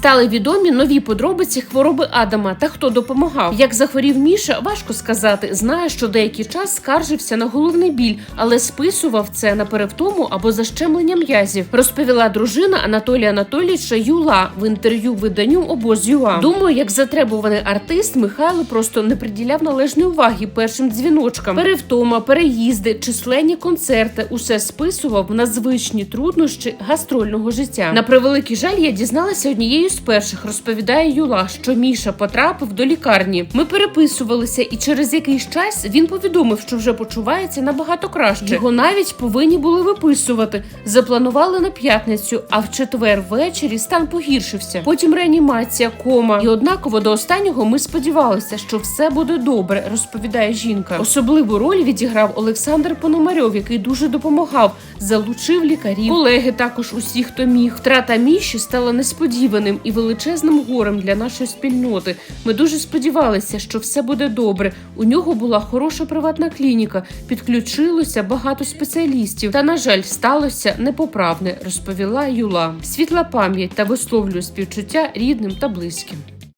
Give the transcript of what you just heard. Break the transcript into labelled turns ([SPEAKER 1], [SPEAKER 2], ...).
[SPEAKER 1] Стали відомі нові подробиці хвороби Адама та хто допомагав. Як захворів Міша, важко сказати. Знає, що деякий час скаржився на головний біль, але списував це на перевтому або защемлення м'язів. Розповіла дружина Анатолія Анатолійовича Юла в інтерв'ю виданню обоз ЮА. Думаю, як затребуваний артист, Михайло просто не приділяв належної уваги першим дзвіночкам. Перевтома, переїзди, численні концерти усе списував на звичні труднощі гастрольного життя. На превеликий жаль, я дізналася однією з перших, розповідає Юла, що Міша потрапив до лікарні. Ми переписувалися, і через якийсь час він повідомив, що вже почувається набагато краще. Його навіть повинні були виписувати. Запланували на п'ятницю, а в четвер ввечері стан погіршився. Потім реанімація, кома. І однаково до останнього ми сподівалися, що все буде добре, розповідає жінка. Особливу роль відіграв Олександр Пономарьов, який дуже допомагав, залучив лікарів, колеги також усі, хто міг. Втрата Міші стала несподіваним і величезним горем для нашої спільноти. Ми дуже сподівалися, що все буде добре. У нього була хороша приватна клініка, підключилося багато спеціалістів. Та на жаль, сталося непоправне, розповіла Юла. Світла пам'ять та висловлює співчуття рідним та близьким.